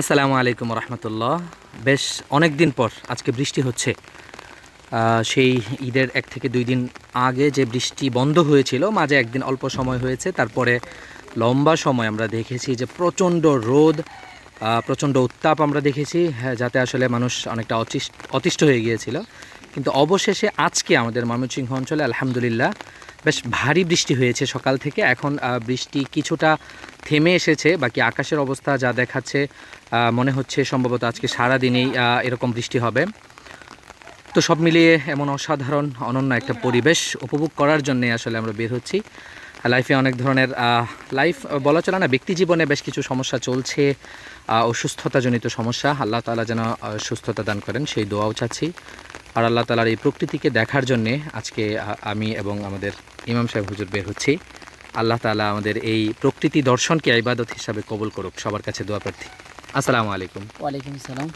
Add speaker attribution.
Speaker 1: আসসালামু আলাইকুম রহমতুল্লাহ। বেশ অনেক দিন পর আজকে বৃষ্টি হচ্ছে। সেই ঈদের এক থেকে দুই দিন আগে যে বৃষ্টি বন্ধ হয়েছিল মাঝে একদিন অল্প সময় হয়েছে তারপরে লম্বা সময় আমরা দেখেছি যে প্রচণ্ড রোদ প্রচণ্ড উত্তাপ আমরা দেখেছি হ্যাঁ, যাতে আসলে মানুষ অনেকটা অতিষ্ঠ অতিষ্ঠ হয়ে গিয়েছিল। কিন্তু অবশেষে আজকে আমাদের ময়মনসিংহ অঞ্চলে আলহামদুলিল্লাহ বেশ ভারী বৃষ্টি হয়েছে সকাল থেকে। এখন বৃষ্টি কিছুটা থেমে এসেছে বাকি আকাশের অবস্থা যা দেখাচ্ছে মনে হচ্ছে সম্ভবত আজকে সারাদিনেই আহ, এরকম বৃষ্টি হবে। তো সব মিলিয়ে এমন অসাধারণ অনন্য একটা পরিবেশ উপভোগ করার জন্যে আসলে আমরা বের হচ্ছি। লাইফে অনেক ধরনের লাইফ বলা চলে না ব্যক্তি জীবনে বেশ কিছু সমস্যা চলছে অসুস্থতাজনিত সমস্যা। আল্লাহ তালা যেন সুস্থতা দান করেন সেই দোয়াও চাচ্ছি। আর আল্লাহ তালার এই প্রকৃতিকে দেখার জন্যে আজকে আমি এবং আমাদের ইমাম সাহেব হুজুর বের হচ্ছি। আল্লাহ তালা আমাদের এই প্রকৃতি দর্শনকে ইবাদত হিসাবে কবল করুক। সবার কাছে দোয়া প্রার্থী। আসসালামু আলাইকুম।
Speaker 2: ওয়ালাইকুম আসসালাম।